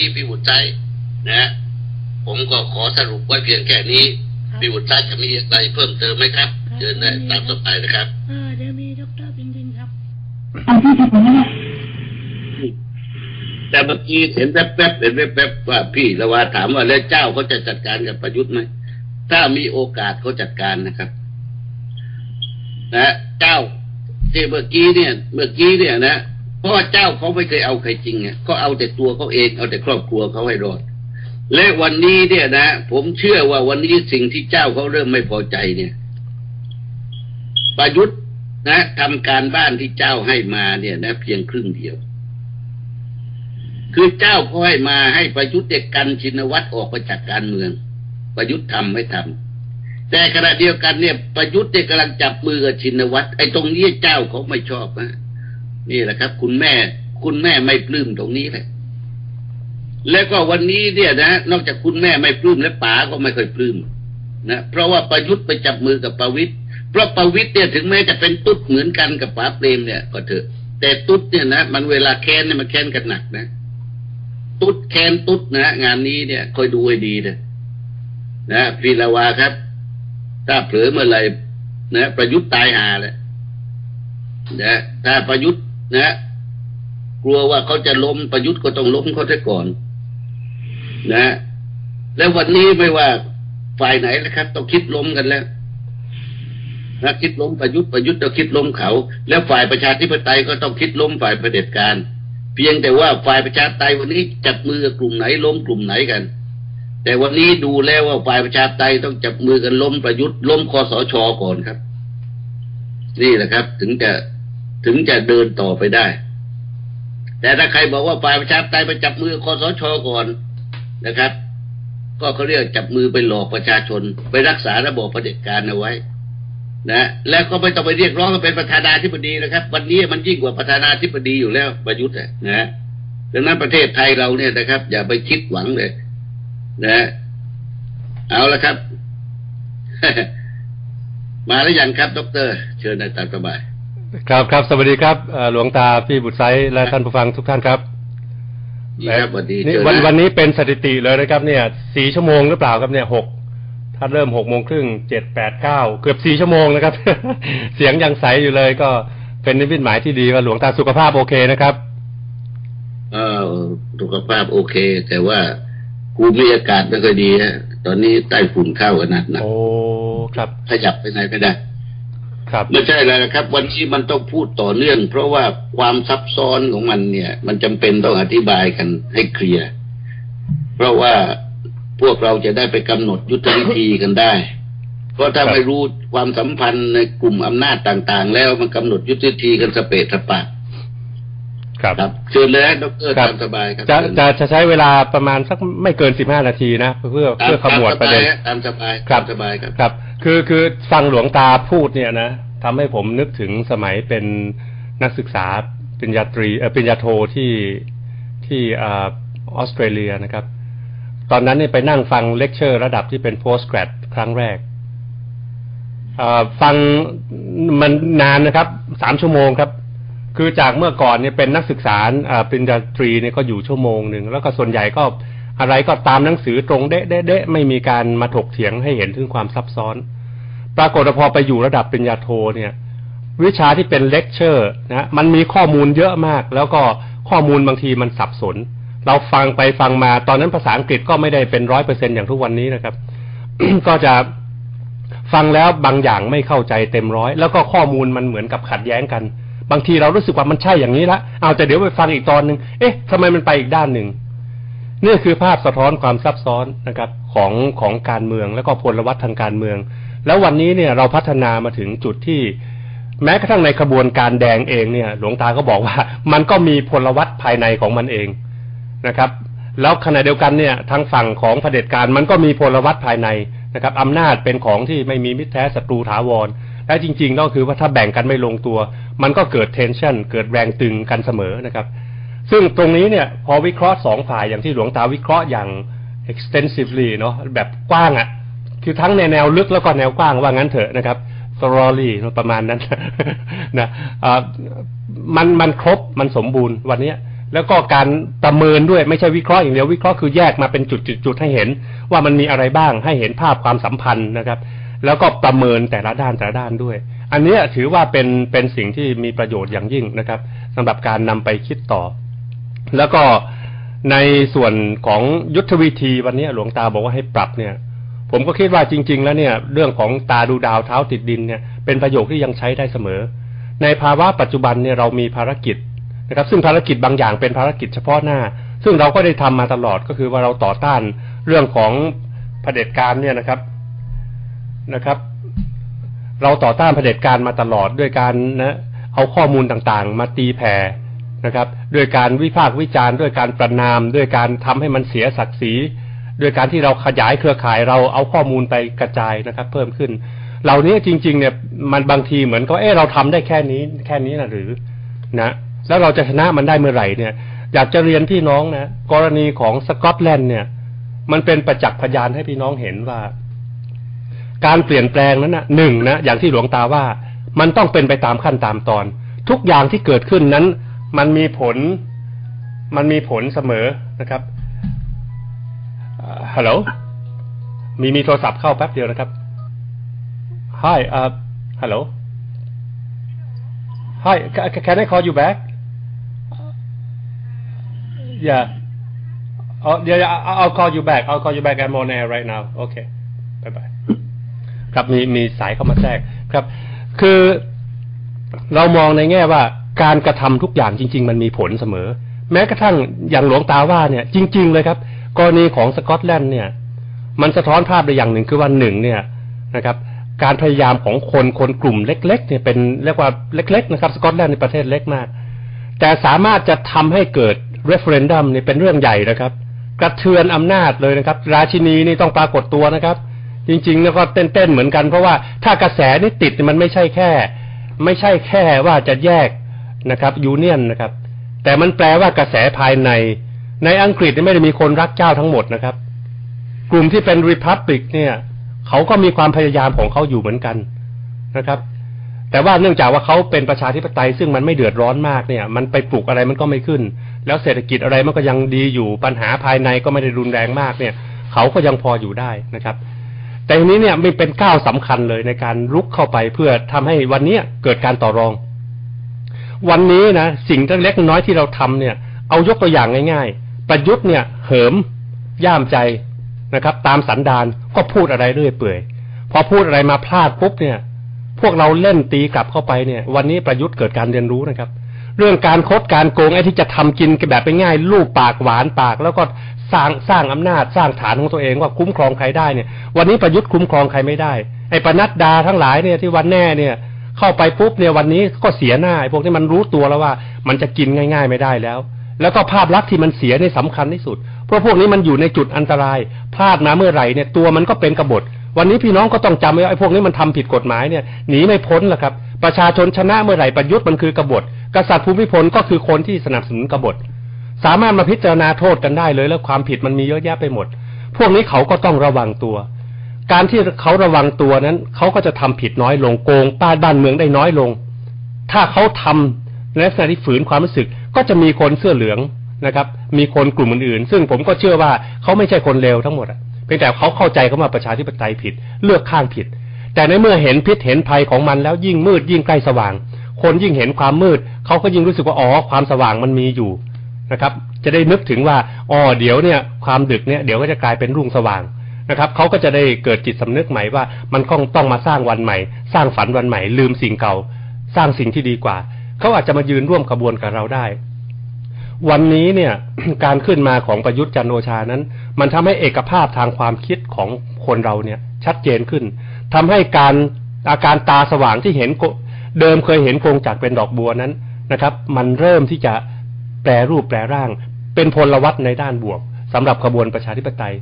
ที่พี่บุตรใจนะ ผมก็ขอสรุปไว้เพียงแค่นี้ครับพี่บุตรใจจะมีอะไรเพิ่มเติมไหมครับครับเชิญได้ตามสบายนะครับเออเดี๋ยวมีดรปิงปิงครับเอาที่ที่ผมนะแต่เมื่อกี้เห็นแป๊บๆเห็นแป๊บๆว่าพี่ละวาถามว่าแล้วเจ้าเขาจะจัดการกับประยุทธ์ไหมถ้ามีโอกาสเขาจัดการนะครับ นะ เจ้าที่เมื่อกี้เนี่ย เมื่อกี้เนี่ยนะเพราะว่าเจ้าเขาไม่เคยเอาใครจริงไงก็เอาแต่ตัวเขาเองเอาแต่ครอบครัวเขาให้รอด และวันนี้เนี่ยนะ ผมเชื่อว่าวันนี้สิ่งที่เจ้าเขาเริ่มไม่พอใจเนี่ย ประยุทธ์นะทำการบ้านที่เจ้าให้มาเนี่ยนะ เพียงครึ่งเดียว คือเจ้าเขาให้มาให้ประยุทธ์เด็กกันชินวัตรออกไปจากการเมือง ประยุทธ์ทำไม่ทำแต่ขณะเดียวกันเนี่ย ประยุทธ์เนี่ยกำลังจับมือกับชินวัตรไอ้ตรงนี้เจ้าเขาไม่ชอบนะ นี่แหละครับ คุณแม่ คุณแม่ไม่ปลื้มตรงนี้แหละแล้วก็วันนี้เนี่ยนะ นอกจากคุณแม่ไม่ปลื้มและป๋าก็ไม่ค่อยปลื้มนะเพราะว่าประยุทธ์ไปจับมือกับประวิตยเพราะประวิตยเนี่ยถึงแม้จะเป็นตุ๊ดเหมือนกันกับป๋าเปรมเนี่ยก็เถอะ แต่ตุ๊ดเนี่ยนะมันเวลาแค้นเนี่ยมันแค้นกันหนักนะตุ๊ดแค้นตุ๊ดนะงานนี้เนี่ยคอยดูให้ดีนะนะพีละวาครับ ถ้าเผลอเมื่อไหร่นะ ประยุทธ์ตายหาเลยนะถ้าประยุทธ์ นะกลัวว่าเขาจะล้มประยุทธ์ก็ต้องล้มเขาซะก่อน นะ แล้ววันนี้ไม่ว่าฝ่ายไหนนะครับต้องคิดล้มกันแล้วนะคิดล้มประยุทธ์ประยุทธ์ต้องคิดล้มเขา แล้วฝ่ายประชาธิปไตยก็ต้องคิดล้มฝ่ายเผด็จการ เพียงแต่ว่าฝ่ายประชาธิปไตยวันนี้จับมือกับกลุ่มไหนล้มกลุ่มไหนกัน แต่วันนี้ดูแล้วว่าฝ่ายประชาธิปไตยต้องจับมือกันล้มประยุทธ์ล้มคอสชก่อนครับ นี่แหละครับ ถึงจะ ถึงจะเดินต่อไปได้ แต่ถ้าใครบอกว่าฝ่ายประชาธิปไตยไปจับมือคอสชก่อนนะครับ ก็เขาเรียกจับมือไปหลอกประชาชน ไปรักษาระบอบเผด็จการเอาไว้ นะแล้วก็ไม่ต้องไปเรียกร้องเป็นประธานาธิบดีนะครับ วันนี้มันยิ่งกว่าประธานาธิบดีอยู่แล้วประยุทธ์อะนะดังนั้นประเทศไทยเราเนี่ยนะครับ อย่าไปคิดหวังเลย นะ เอาละครับ มาแล้วยังครับ ดร เชิญในตามสบาย ครับครับสวัสดีครับเอ่อหลวงตาพี่บุตรไซและท่านผู้ฟังทุกท่านครับดีครับสวัสดีนี่เชิญวันนะวันนี้เป็นสถิติเลยนะครับ เนี่ยสี่ชั่วโมงหรือเปล่าครับเนี่ยหกถ้าเริ่มหกโมงครึ่งเจ็ดแปดเก้าเกือบสี่ชั่วโมงนะครับ เสียงยังใสอยู่เลยก็เป็นนิมิตหมายที่ดีว่าหลวงตาสุขภาพโอเคนะครับเออสุขภาพโอเค แต่ว่าภูมิอากาศไม่ค่อยดีฮะตอนนี้ใต้ฝุ่นเข้ากันหนักหนักโอ้ครับขยับไปไหนไม่ได้ครับ ไม่ใช่แล้วนะครับ วันนี้มันต้องพูดต่อเนื่อง เพราะว่าความซับซ้อนของมันเนี่ย มันจำเป็นต้องอธิบายกันให้เคลียร์เพราะว่าพวกเราจะได้ไปกำหนดยุทธวิธีกันได้ เพราะถ้าครับไม่รู้ความสัมพันธ์ในกลุ่มอำนาจต่าง ๆ แล้วมันกำหนดยุทธวิธีกันสเปะสปะ ครับครับเชิญเลยนะดรครับตามสบายครับจะจะจะใช้เวลาประมาณสักไม่เกินสิบห้านาทีนะ เพื่อตามเพื่อขมวดประเด็นตามสบายครับตามสบายครับครับ คือคือฟังหลวงตาพูดเนี่ยนะทำให้ผมนึกถึงสมัยเป็นนักศึกษาปริญญาตรีเออปริญญาโทที่ที่อ่าออสเตรเลียนะครับ ตอนนั้นเนี่ยไปนั่งฟังเลคเชอร์ระดับที่เป็น post grad ครั้งแรกอ่าฟังมันนานนะครับสามชั่วโมงครับ คือจากเมื่อก่อนเนี่ยเป็นนักศึกษาอ่าปริญญาตรีเนี่ยก็อยู่ชั่วโมงหนึ่งแล้วก็ส่วนใหญ่ก็อะไรก็ตามหนังสือตรงเด๊ะเด๊ะเด๊ะไม่มีการมาถกเถียงให้เห็นถึงความซับซ้อน ปรากฏพอไปอยู่ระดับปริญญาโทเนี่ย วิชาที่เป็นเลคเชอร์นะมันมีข้อมูลเยอะมาก แล้วก็ข้อมูลบางทีมันสับสน เราฟังไปฟังมาตอนนั้นภาษาอังกฤษก็ไม่ได้เป็นร้อยเปอร์เซ็นอย่างทุกวันนี้นะครับ ก็จะฟังแล้วบางอย่างไม่เข้าใจเต็มร้อย แล้วก็ข้อมูลมันเหมือนกับขัดแย้งกัน บางทีเรารู้สึกว่ามันใช่อย่างนี้ละเอาแต่เดี๋ยวไปฟังอีกตอนหนึ่งเอ๊ะทำไมมันไปอีกด้านหนึ่งนี่คือภาพสะท้อนความซับซ้อนนะครับของของการเมืองแล้วก็พลวัตทางการเมือง แล้ววันนี้เนี่ยเราพัฒนามาถึงจุดที่แม้กระทั่งในกระบวนการแดงเองเนี่ย หลวงตาก็บอกว่า มันก็มีพลวัตภายในของมันเองนะครับ แล้วขณะเดียวกันเนี่ยทางฝั่งของเผด็จการมันก็มีพลวัตภายในนะครับอำนาจเป็นของที่ไม่มีมิตรแท้ศัตรูถาวร และจริงๆก็คือว่าถ้าแบ่งกันไม่ลงตัว มันก็เกิด tension เกิดแรงตึงกันเสมอนะครับ ซึ่งตรงนี้เนี่ยพอวิเคราะห์สองฝ่ายอย่างที่หลวงตาวิเคราะห์อย่าง extensively เนาะแบบกว้างอะ่ะ คือทั้งในแนวลึกแล้วก็แนวกว้างว่างั้นเถอะนะครับ thoroughly ประมาณนั้นนะมันมันครบมันสมบูรณ์วันนี้แล้วก็การประเมินด้วยไม่ใช่วิเคราะห์อย่างเดียววิเคราะห์คือแยกมาเป็นจุดๆให้เห็น ว่ามันมีอะไรบ้างให้เห็นภาพความสัมพันธ์นะครับ แล้วก็ประเมินแต่ละด้านแต่ละด้านด้วย อันนี้ถือว่าเป็นเป็นสิ่งที่มีประโยชน์อย่างยิ่งนะครับสำหรับการนำไปคิดต่อ แล้วก็ในส่วนของยุทธวิธีวันนี้หลวงตาบอกว่าให้ปรับเนี่ย ผมก็คิดว่าจริง ๆ แล้วเนี่ย เรื่องของตาดูดาวเท้าติดดินเนี่ยเป็นประโยคที่ยังใช้ได้เสมอ ในภาวะปัจจุบันเนี่ยเรามีภารกิจนะครับ ซึ่งภารกิจบางอย่างเป็นภารกิจเฉพาะหน้า ซึ่งเราก็ได้ทำมาตลอดก็คือว่าเราต่อต้านเรื่องของเผด็จการเนี่ยนะครับ นะครับ เราต่อต้านเผด็จการมาตลอดด้วยการนะเอาข้อมูลต่างๆ มาตีแผ่นะครับ ด้วยการวิพากษ์วิจารณ์ด้วยการประนาม ด้วยการทำให้มันเสียศักดิ์ศรีด้วยการที่เราขยายเครือข่ายเราเอาข้อมูลไปกระจายนะครับ เพิ่มขึ้น เหล่านี้จริง ๆ เนี่ยมันบางทีเหมือนก็เออเราทำได้แค่นี้แค่นี้นะหรือนะแล้วเราจะชนะมันได้เมื่อไหร่เนี่ย อยากจะเรียนพี่น้องนะกรณีของสกอตแลนด์เนี่ย มันเป็นประจักษ์พยานให้พี่น้องเห็นว่า การเปลี่ยนแปลงนั้นนะหนึ่งนะอย่างที่หลวงตาว่า มันต้องเป็นไปตามขั้นตามตอน ทุกอย่างที่เกิดขึ้นนั้น มันมีผล มันมีผลเสมอนะครับฮัลโหลมีมีโทรศัพท์เข้าแป๊บเดียวนะครับ Hi uh hello Hi ca- can I call you back Yeah Oh yeah, I'll call you back I'll call you back I'm on air right now Okay bye bye ครับมีมีสายเข้ามาแทรกครับ คือเรามองในแง่ว่าการกระทำทุกอย่างจริง ๆ มันมีผลเสมอ แม้กระทั่งอย่างหลวงตาว่าเนี่ย จริง ๆ เลยครับ กรณีของสกอตแลนด์เนี่ย มันสะท้อนภาพได้อย่างหนึ่งคือว่าหนึ่งเนี่ยนะครับ การพยายามของคนคนกลุ่มเล็ก ๆ เนี่ยเป็นเรียกว่าเล็ก ๆ นะครับสกอตแลนด์ในประเทศเล็กมาก แต่สามารถจะทำให้เกิดเรฟเฟรนดัมเนี่ยเป็นเรื่องใหญ่นะครับ กระเทือนอำนาจเลยนะครับ ราชินีนี่ต้องปรากฏตัวนะครับ จริงๆแล้วก็เต้นๆเหมือนกัน เพราะว่าถ้ากระแสนี่ติดมันไม่ใช่แค่ ไม่ใช่แค่ว่าจะแยกนะครับยูเนียนนะครับ แต่มันแปลว่ากระแสภายในในอังกฤษไม่ได้มีคนรักเจ้าทั้งหมดนะครับ กลุ่มที่เป็นริพับลิกเนี่ย เขาก็มีความพยายามของเขาอยู่เหมือนกันนะครับ แต่ว่าเนื่องจากว่าเขาเป็นประชาธิปไตย ซึ่งมันไม่เดือดร้อนมากเนี่ย มันไปปลูกอะไรมันก็ไม่ขึ้น แล้วเศรษฐกิจอะไรมันก็ยังดีอยู่ปัญหาภายในก็ไม่ได้รุนแรงมากเนี่ย เขาก็ยังพออยู่ได้นะครับ แต่ทีนี้เนี่ยไมันเป็นก้าวสำคัญเลยในการลุกเข้าไปเพื่อทำให้วันนี้เกิดการต่อรอง วันนี้นะสิ่งเล็กน้อยที่เราทำเนี่ย เอายกตัวอย่างง่าย ๆ ประยุทธ์เนี่ยเหิมย่ามใจนะครับ ตามสันดานก็พูดอะไรเรื่อยเปื่อย พอพูดอะไรมาพลาดปุ๊บเนี่ย พวกเราเล่นตีกลับเข้าไปเนี่ย วันนี้ประยุทธ์เกิดการเรียนรู้นะครับ เรื่องการคดการโกงไอ้ที่จะทำกินแบบไปง่ายลูกปากหวานปาก แล้วก็สร้างสร้างอำนาจสร้างฐานของตัวเองว่าคุ้มครองใครได้เนี่ย วันนี้ประยุทธ์คุ้มครองใครไม่ได้ไอ้ปนัดดาทั้งหลายเนี่ยที่วันแน่เนี่ย เข้าไปปุ๊บเนี่ยวันนี้ก็เสียหน้าไอ้พวกที่มันรู้ตัวแล้วว่า มันจะกินง่าย ๆ ไม่ได้แล้ว แล้วก็ภาพลักษณ์ที่มันเสียในี่สำคัญที่สุด เพราะพวกนี้มันอยู่ในจุดอันตราย พลาดมาเมื่อไหร่เนี่ยตัวมันก็เป็นกบฏวันนี้พี่น้องก็ต้องจำไว้ว่าไอ้พวกนี้มันทำผิดกฎหมายเนี่ยหนีไม่พ้นหรอกครับ ประชาชนชนะเมื่อไหร่ประยุทธ์มันคือกบฏ กษัตริย์ภูมิพลก็คือคนที่สนับสนุนกบฏ สามารถมาพิจารณาโทษกันได้เลย แล้วความผิดมันมีเยอะแยะไปหมด พวกนี้เขาก็ต้องระวังตัว การที่เขาระวังตัวนั้น เขาก็จะทำผิดน้อยลงโกงป้าบ้านเมืองได้น้อยลง ถ้าเขาทำในลักษณะที่ฝืนความรู้สึก ก็จะมีคนเสื้อเหลืองนะครับ มีคนกลุ่มอื่นๆ ซึ่งผมก็เชื่อว่าเขาไม่ใช่คนเลวทั้งหมดอะเพียงแต่เขาเข้าใจเขามาประชาธิปไตยผิด เลือกข้างผิด แต่ในเมื่อเห็นพิษเห็นภัยของมันแล้วยิ่งมืดยิ่งใกล้สว่าง คนยิ่งเห็นความมืดเขาก็ยิ่งรู้สึกว่าอ๋อความสว่างมันมีอยู่นะครับ จะได้นึกถึงว่าอ๋อเดี๋ยวเนี่ยความดึกเนี่ยเดี๋ยวก็จะกลายเป็นรุ่งสว่างนะครับเขาก็จะได้เกิดจิตสำนึกใหม่ว่ามันต้องต้องมาสร้างวันใหม่ สร้างฝันวันใหม่ ลืมสิ่งเก่า สร้างสิ่งที่ดีกว่าเขาอาจจะมายืนร่วมขบวนกับเราได้ วันนี้เนี่ยการขึ้นมาของประยุทธ์จันทร์โอชานั้น มันทำให้เอกภาพทางความคิดของคนเราเนี่ยชัดเจนขึ้นทำให้การอาการตาสว่างที่เห็นโก เดิมเคยเห็นโกงจักรเป็นดอกบัวนั้นนะครับ มันเริ่มที่จะแปรรูปแปรร่าง เป็นพลวัตในด้านบวกสำหรับขบวนประชาธิปไตย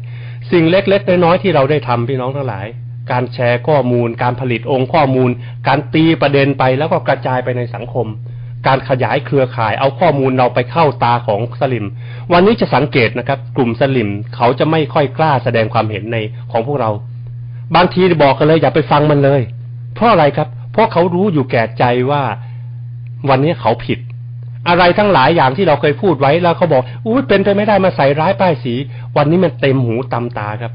สิ่งเล็กๆน้อยๆที่เราได้ทำพี่น้องทั้งหลาย การแชร์ข้อมูล การผลิตองค์ข้อมูล การตีประเด็นไปแล้วก็กระจายไปในสังคม การขยายเครือข่ายเอาข้อมูลเราไปเข้าตาของสลิม วันนี้จะสังเกตนะครับ กลุ่มสลิมเขาจะไม่ค่อยกล้าแสดงความเห็นในของพวกเรา บางทีบอกกันเลยอย่าไปฟังมันเลย เพราะอะไรครับ ราะเขารู้อยู่แก่ใจว่าวันนี้เขาผิด อะไรทั้งหลายอย่างที่เราเคยพูดไว้แล้วเขาบอกอุ้ยเป็นไปไม่ได้มาใส่ร้ายป้ายสี วันนี้มันเต็มหูตำตาครับ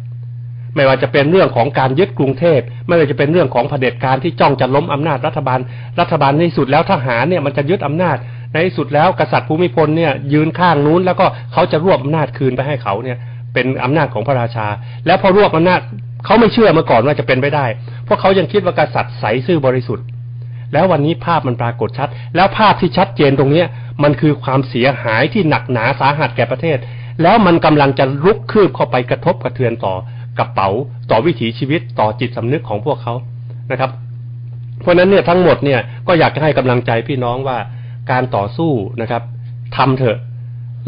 ไม่ว่าจะเป็นเรื่องของการยึดกรุงเทพไม่ว่าจะเป็นเรื่องของเผด็จการที่จ้องจะล้มอำนาจรัฐบาล รัฐบาลในสุดแล้วทหารเนี่ยมันจะยึดอำนาจในสุดแล้วกษัตริย์ภูมิพลเนี่ยยืนข้างนู้นแล้วก็เขาจะรวบอำนาจคืนไปให้เขาเนี่ย เป็นอำนาจของพระราชา แล้วพอรวบอำนาจเขาไม่เชื่อมาก่อนว่าจะเป็นไปได้ เพราะเขายังคิดว่ากษัตริย์ใสซื่อบริสุทธิ์ แล้ววันนี้ภาพมันปรากฏชัด แล้วภาพที่ชัดเจนตรงเนี้ยมันคือความเสียหายที่หนักหนาสาหัสแก่ประเทศ แล้วมันกำลังจะลุกคืบเข้าไปกระทบกระเทือนต่อกระเป๋า ต่อวิถีชีวิตต่อจิตสำนึกของพวกเขานะครับ เพราะฉะนั้นเนี่ยทั้งหมดเนี่ยก็อยากจะให้กำลังใจพี่น้องว่าการต่อสู้นะครับทำเถอะ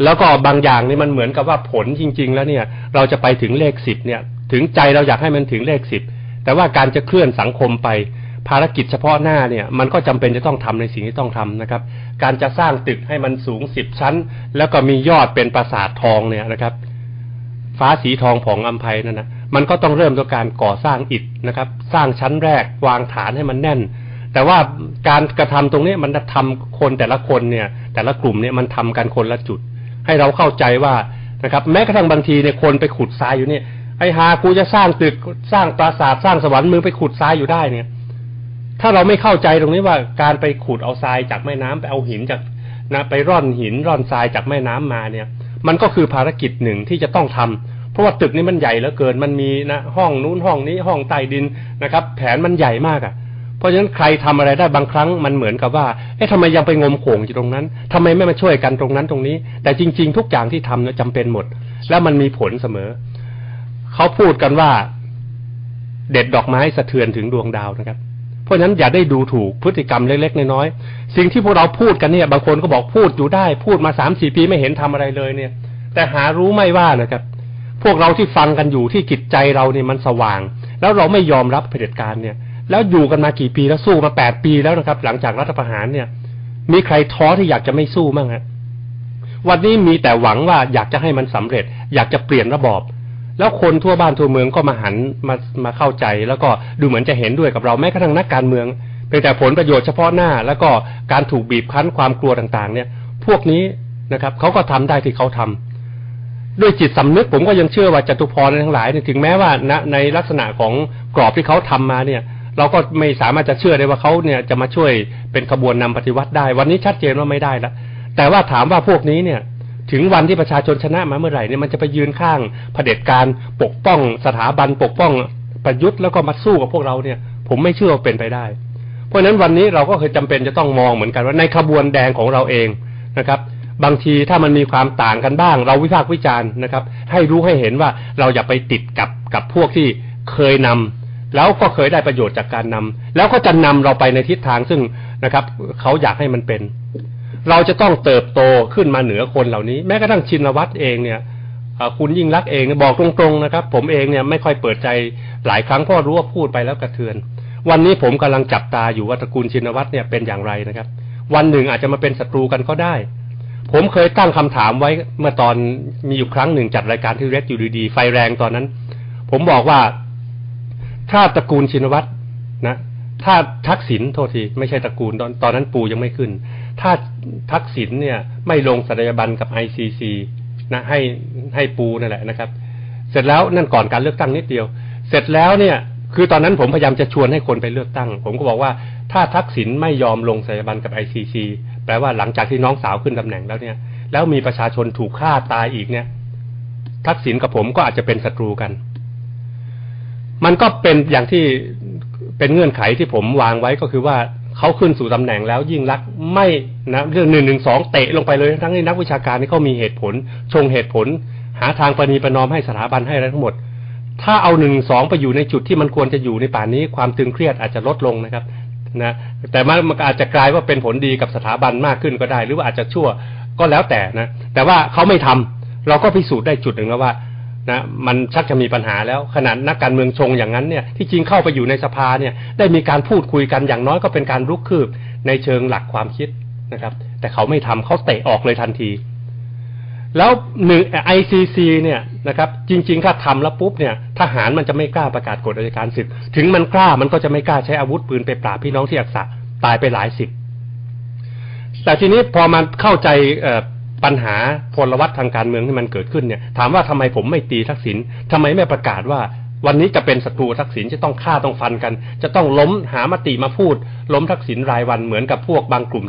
แล้วก็บางอย่างนี่มันเหมือนกับว่าผลจริง ๆ แล้วเนี่ย เราจะไปถึงเลขสิบเนี่ย ถึงใจเราอยากให้มันถึงเลขสิบแต่ว่าการจะเคลื่อนสังคมไปภารกิจเฉพาะหน้าเนี่ยมันก็จำเป็นจะต้องทำในสิ่งที่ต้องทำนะครับ การจะสร้างตึกให้มันสูงสิบชั้น แล้วก็มียอดเป็นปราสาททองเนี่ยนะครับ ฟ้าสีทองผ่องอัมภัยนั่นนะมันก็ต้องเริ่มด้วยการก่อสร้างอิฐนะครับ สร้างชั้นแรกวางฐานให้มันแน่น แต่ว่าการกระทำตรงนี้มันจะทำคนแต่ละคนเนี่ย แต่ละกลุ่มเนี่ยมันทำกันคนละจุด ให้เราเข้าใจว่านะครับ แม้กระทั่งบางทีเนี่ยคนไปขุดทรายอยู่เนี่ยไอ้หากูจะสร้างตึกสร้างปราสาทสร้างสวรรค์มึงไปขุดทรายอยู่ได้เนี่ย ถ้าเราไม่เข้าใจตรงนี้ว่าการไปขุดเอาทรายจากแม่น้ำไปเอาหินจากนะไปร่อนหินร่อนทรายจากแม่น้ำมาเนี่ย มันก็คือภารกิจหนึ่งที่จะต้องทำเพราะว่าตึกนี้มันใหญ่เหลือเกินมันมีนะห้องนู้นห้องนี้ห้องใต้ดินนะครับ แผนมันใหญ่มากอะ่ะ ราะฉะนั้นใครทำอะไรได้บางครั้งมันเหมือนกับว่า เอ๊ะทำไมยังไปงมโขงอยู่ตรงนั้นทำไมไม่มาช่วยกันตรงนั้นตรงนี้ แต่จริง ๆ ทุกอย่างที่ทำเนี่ยจำเป็นหมด แล้วมันมีผลเสมอ เขาพูดกันว่า เด็ดดอกไม้สะเทือนถึงดวงดาวนะครับ เพราะฉะนั้นอย่าได้ดูถูกพฤติกรรมเล็กๆน้อยๆสิ่งที่พวกเราพูดกันเนี่ย บางคนก็บอกพูดอยู่ได้ พูดมาสามสี่ปีไม่เห็นทำอะไรเลยเนี่ย แต่หารู้ไม่ว่านะครับ พวกเราที่ฟังกันอยู่ที่จิตใจเราเนี่ยมันสว่าง แล้วเราไม่ยอมรับเผด็จการเนี่ย แล้วอยู่กันมากี่ปีแล้วสู้มาแปดปีแล้วนะครับ หลังจากรัฐประหารเนี่ย มีใครท้อที่อยากจะไม่สู้มั้งฮะวันนี้มีแต่หวังว่าอยากจะให้มันสำเร็จ อยากจะเปลี่ยนระบอบ แล้วคนทั่วบ้านทั่วเมืองก็มาหันมามาเข้าใจ แล้วก็ดูเหมือนจะเห็นด้วยกับเราแม้กระทั่งนักการเมืองเป็นแต่ผลประโยชน์เฉพาะหน้า แล้วก็การถูกบีบคั้นความกลัวต่างๆ เนี่ย พวกนี้นะครับเขาก็ทำได้ที่เขาทำด้วยจิตสำนึกผมก็ยังเชื่อว่าจตุพรทั้งหลายเนี่ยถึงแม้ว่าณในลักษณะของกรอบที่เขาทำมาเนี่ย เราก็ไม่สามารถจะเชื่อได้ว่าเขาเนี่ยจะมาช่วยเป็นขบวนนำปฏิวัติได้ วันนี้ชัดเจนว่าไม่ได้แล้วแต่ว่าถามว่าพวกนี้เนี่ย ถึงวันที่ประชาชนชนะมาเมื่อไหร่เนี่ยมันจะไปยืนข้างเผด็จการปกป้องสถาบันปกป้องประยุทธ์แล้วก็มาสู้กับพวกเราเนี่ย ผมไม่เชื่อว่าเป็นไปได้ เพราะฉะนั้นวันนี้เราก็เคยจำเป็นจะต้องมองเหมือนกันว่าในขบวนแดงของเราเองนะครับ บางทีถ้ามันมีความต่างกันบ้าง เราวิพากษ์วิจารณ์นะครับ ให้รู้ให้เห็นว่าเราอย่าไปติดกับกับพวกที่เคยนำ แล้วก็เคยได้ประโยชน์จากการนำแล้วก็จะนำเราไปในทิศทางซึ่งนะครับเขาอยากให้มันเป็น เราจะต้องเติบโตขึ้นมาเหนือคนเหล่านี้ แม้กระทั่งชินวัตรเองเนี่ยคุณยิ่งรักเองบอกตรงๆนะครับ ผมเองเนี่ยไม่ค่อยเปิดใจหลายครั้งเพราะรู้ว่าพูดไปแล้วกระเทือน วันนี้ผมกำลังจับตาอยู่ว่าตระกูลชินวัตรเนี่ยเป็นอย่างไรนะครับ วันหนึ่งอาจจะมาเป็นศัตรูกันก็ได้ ผมเคยตั้งคำถามไว้เมื่อตอนมีอยู่ครั้งหนึ่งจัดรายการที่เรดอยู่ดีๆไฟแรงตอนนั้น ผมบอกว่า ถ้าตระกูลชินวัตรนะถ้าทักษิณโทษทีไม่ใช่ตระกูลตอนตอนนั้นปูยังไม่ขึ้น ถ้าทักษิณเนี่ยไม่ลงสัตยาบันกับไอซีซีนะให้ให้ปูนั่นแหละนะครับ เสร็จแล้วนั่นก่อนการเลือกตั้งนิดเดียว เสร็จแล้วเนี่ยคือตอนนั้นผมพยายามจะชวนให้คนไปเลือกตั้ง ผมก็บอกว่าถ้าทักษิณไม่ยอมลงสัตยาบันกับไอซีซีแปลว่าหลังจากที่น้องสาวขึ้นตำแหน่งแล้วเนี่ย แล้วมีประชาชนถูกฆ่าตายอีกเนี่ย ทักษิณกับผมก็อาจจะเป็นศัตรูกัน มันก็เป็นอย่างที่เป็นเงื่อนไขที่ผมวางไว้ก็คือว่าเขาขึ้นสู่ตำแหน่งแล้วยิ่งรักไม่นะเรื่องหนึ่งหนึ่งสองเตะลงไปเลยทั้งที่นักวิชาการนี่เขามีเหตุผล ชงเหตุผล หาทางประนีประนอมให้สถาบันให้อะไรทั้งหมด ถ้าเอาหนึ่งสองไปอยู่ในจุดที่มันควรจะอยู่ในป่านนี้ความตึงเครียดอาจจะลดลงนะครับนะแต่มันมันอาจจะกลายว่าเป็นผลดีกับสถาบันมากขึ้นก็ได้ หรือว่าอาจจะชั่วก็แล้วแต่นะแต่ว่าเขาไม่ทำเราก็พิสูจน์ได้จุดหนึ่งแล้วว่า นะมันชักจะมีปัญหาแล้วขนาดนักการเมืองชงอย่างนั้นเนี่ยที่จริงเข้าไปอยู่ในสภาเนี่ยได้มีการพูดคุยกันอย่างน้อยก็เป็นการลุกคืบในเชิงหลักความคิดนะครับ แต่เขาไม่ทำเขาเตะออกเลยทันที แล้วหนึ่งไอซีซีเนี่ยนะครับ จริง ๆ ถ้าทำแล้วปุ๊บเนี่ยทหารมันจะไม่กล้าประกาศกฎอัยการศึก ถึงมันกล้ามันก็จะไม่กล้าใช้อาวุธปืนไปปราบพี่น้องที่อักษะตายไปหลายสิบแต่ทีนี้พอมันเข้าใจ ปัญหาพลวัตทางการเมืองที่มันเกิดขึ้นเนี่ย ถามว่าทำไมผมไม่ตีทักษิณทำไมไม่ประกาศว่า วันนี้จะเป็นศัตรูทักษิณจะต้องฆ่าต้องฟันกัน จะต้องล้มหามติมาพูด ล้มทักษิณรายวันเหมือนกับพวกบางกลุ่ม